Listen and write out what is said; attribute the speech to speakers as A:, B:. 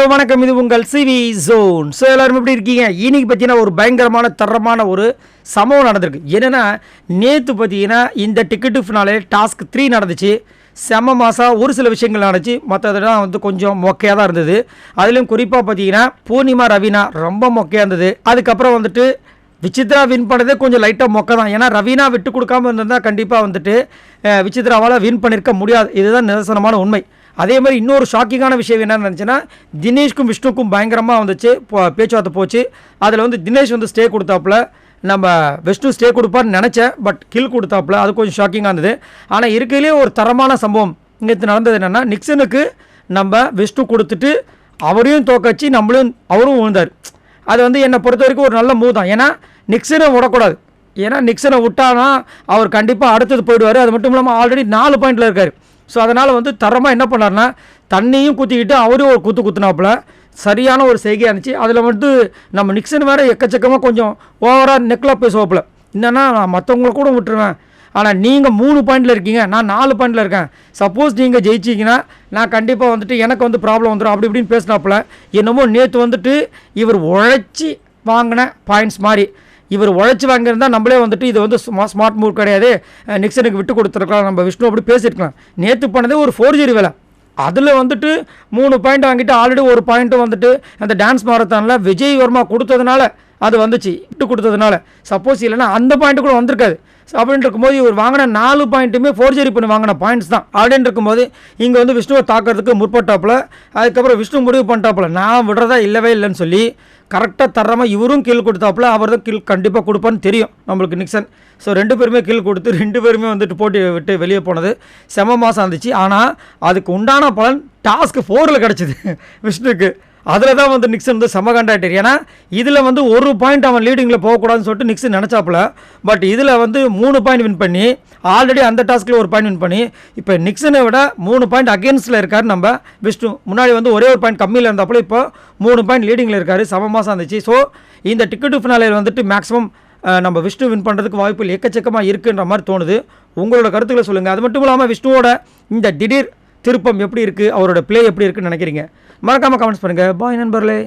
A: Hello வணக்கம். இது உங்கள் சிவி ஜோன். ஸோ எல்லோரும் எப்படி இருக்கீங்க? இன்னைக்கு பார்த்தீங்கன்னா ஒரு பயங்கரமான தரமான ஒரு சம்பவம் நடந்திருக்கு. என்னென்னா நேற்று பார்த்தீங்கன்னா இந்த டிக்கெட்டு ஃபினாலே டாஸ்க் த்ரீ நடந்துச்சு. செம மாதம் ஒரு சில விஷயங்கள் நடந்துச்சு. மற்றதெல்லாம் வந்து கொஞ்சம் மொக்கையாக தான் இருந்தது. அதுலேயும் குறிப்பாக பார்த்தீங்கன்னா பூர்ணிமா ரவீனா ரொம்ப மொக்கையாக இருந்தது. அதுக்கப்புறம் வந்துட்டு விசித்ரா வின் பண்ணதே கொஞ்சம் லைட்டாக மொக்க தான். ஏன்னா ரவீனா விட்டு கொடுக்காம இருந்திருந்தால் கண்டிப்பாக வந்துட்டு விசித்ராவால் வின் பண்ணியிருக்க முடியாது. இதுதான் நிதர்சனமான உண்மை. அதே மாதிரி இன்னொரு ஷாக்கிங்கான விஷயம் என்ன இருந்துச்சுன்னா தினேஷ்க்கும் விஷ்ணுக்கும் பயங்கரமாக வந்துச்சு பேச்சுவார்த்தை போச்சு. அதில் வந்து தினேஷ் வந்து ஸ்டே கொடுத்தாப்புல. நம்ம விஷ்ணு ஸ்டே கொடுப்பான்னு நினச்சேன் பட் கில் கொடுத்தாப்புல. அது கொஞ்சம் ஷாக்கிங்காக இருந்தது. ஆனால் இருக்கையிலே ஒரு தரமான சம்பவம் இங்கே நடந்தது என்னென்னா நிக்சனுக்கு நம்ம விஷ்ணு கொடுத்துட்டு அவரையும் தோக்கச்சு நம்மளும் அவரும் விழுந்தார் அது வந்து என்னை பொறுத்த வரைக்கும் ஒரு நல்ல மூவ் தான். ஏன்னா நிக்சனை விடக்கூடாது. ஏன்னா நிக்சனை விட்டானா அவர் கண்டிப்பாக அடுத்தது போயிடுவார். அது மட்டும் இல்லாமல் ஆல்ரெடி நாலு பாயிண்டில் இருக்கார். ஸோ அதனால் வந்து தரமாக என்ன பண்ணார்னா தண்ணியும் குத்திக்கிட்டு அவரும் ஒரு குத்து குத்துனாப்புல. சரியான ஒரு செய்கையாக இருந்துச்சு அதில் வந்து நம்ம நிக்சன் வேறு எக்கச்சக்கமாக கொஞ்சம் ஓவராக நெக்கில் பேசுவாப்புல. என்னன்னா நான் மற்றவங்கள கூட விட்டுருவேன். ஆனால் நீங்கள் மூணு பாயிண்டில் இருக்கீங்க நான் நாலு பாயிண்டில் இருக்கேன். சப்போஸ் நீங்கள் ஜெயிச்சிங்கன்னா நான் கண்டிப்பாக வந்துட்டு எனக்கு வந்து ப்ராப்ளம் வந்துடும் அப்படி இப்படின்னு பேசினாப்புல. என்னமோ நேற்று வந்துட்டு இவர் உழைச்சி வாங்கின பாயிண்ட்ஸ் மாதிரி இவர் உழைச்சி வாங்கியிருந்தா நம்மளே வந்துட்டு இது வந்து ஸ்மார்ட் மூவ் கிடையாது. நிக்சனுக்கு விட்டு கொடுத்துருக்கலாம். நம்ம விஷ்ணு அப்படி பேசியிருக்கலாம். நேற்று பண்ணதே ஒரு ஃபோர்ஜரி வேலை. அதில் வந்துட்டு மூணு பாயிண்ட் வாங்கிட்டு ஆல்ரெடி ஒரு பாயிண்ட்டும் வந்துட்டு அந்த டான்ஸ் மாரத்தானில் விஜய் வர்மா கொடுத்ததுனால அது வந்துச்சு. விட்டு கொடுத்ததுனால. சப்போஸ் இல்லைன்னா அந்த பாயிண்ட் கூட வந்திருக்காது. அப்படின்னு இருக்கும்போது இவர் வாங்கின நாலு பாயிண்ட்டுமே ஃபோர்ஜரி பண்ணி வாங்கின பாயிண்ட்ஸ் தான். அப்படின்னு இருக்கும்போது இங்கே வந்து விஷ்ணுவை தாக்கிறதுக்கு முற்பட்டாப்புல. அதுக்கப்புறம் விஷ்ணு முடிவு பண்ணிட்டாப்புல. நான் விடுறதா இல்லவே இல்லைன்னு சொல்லி கரெக்டாக தரமாக இவரும் கீழ் கொடுத்தாப்புல அவர் தான் கீழ் கண்டிப்பாக கொடுப்பான்னு தெரியும் நம்மளுக்கு நிக்சன் ஸோ ரெண்டு பேருமே கீழ் கொடுத்து ரெண்டு பேருமே வந்துட்டு போட்டி விட்டு வெளியே போனது செம மாதம் இருந்துச்சு. ஆனால் அதுக்கு உண்டான பலன் டாஸ்க்கு ஃபோரில் கிடச்சிது. விஷ்ணுக்கு. அதில் தான் வந்து நிக்சன் வந்து செம கண்டாக்டர் ஏன்னா இதில் வந்து ஒரு பாயிண்ட் அவன் லீடிங்கில் போகக்கூடாதுன்னு சொல்லிட்டு நிக்சன் நினச்சாப்புல. பட் இதில் வந்து மூணு பாயிண்ட் வின் பண்ணி ஆல்ரெடி அந்த டாஸ்கில் ஒரு பாயிண்ட் வின் பண்ணி இப்போ நிக்சனை விட மூணு பாயிண்ட் அகேன்ஸ்டில் இருக்கார் நம்ம விஷ்ணு. முன்னாடி வந்து ஒரே ஒரு பாயிண்ட் கம்மியில் இருந்தாப்புல இப்போ மூணு பாயிண்ட் லீடிங்கில் இருக்கார் சம மாதம் இருந்துச்சு. ஸோ இந்த டிக்கெட்டு ஃபினாலையில் வந்துட்டு மேக்ஸிமம் நம்ம விஷ்ணு வின் பண்ணுறதுக்கு வாய்ப்புகள் எக்கச்சக்கமாக இருக்குன்ற மாதிரி தோணுது. உங்களோட கருத்துக்களை சொல்லுங்கள் அது மட்டும் இல்லாமல் விஷ்ணுவோட இந்த திடீர் திருப்பம் எப்படி இருக்குது அவரோட ப்ளே எப்படி இருக்குன்னு நினைக்கிறீங்க? மறக்காமல் கமெண்ட்ஸ் பண்ணுங்கள் பாய் நண்பர்களே.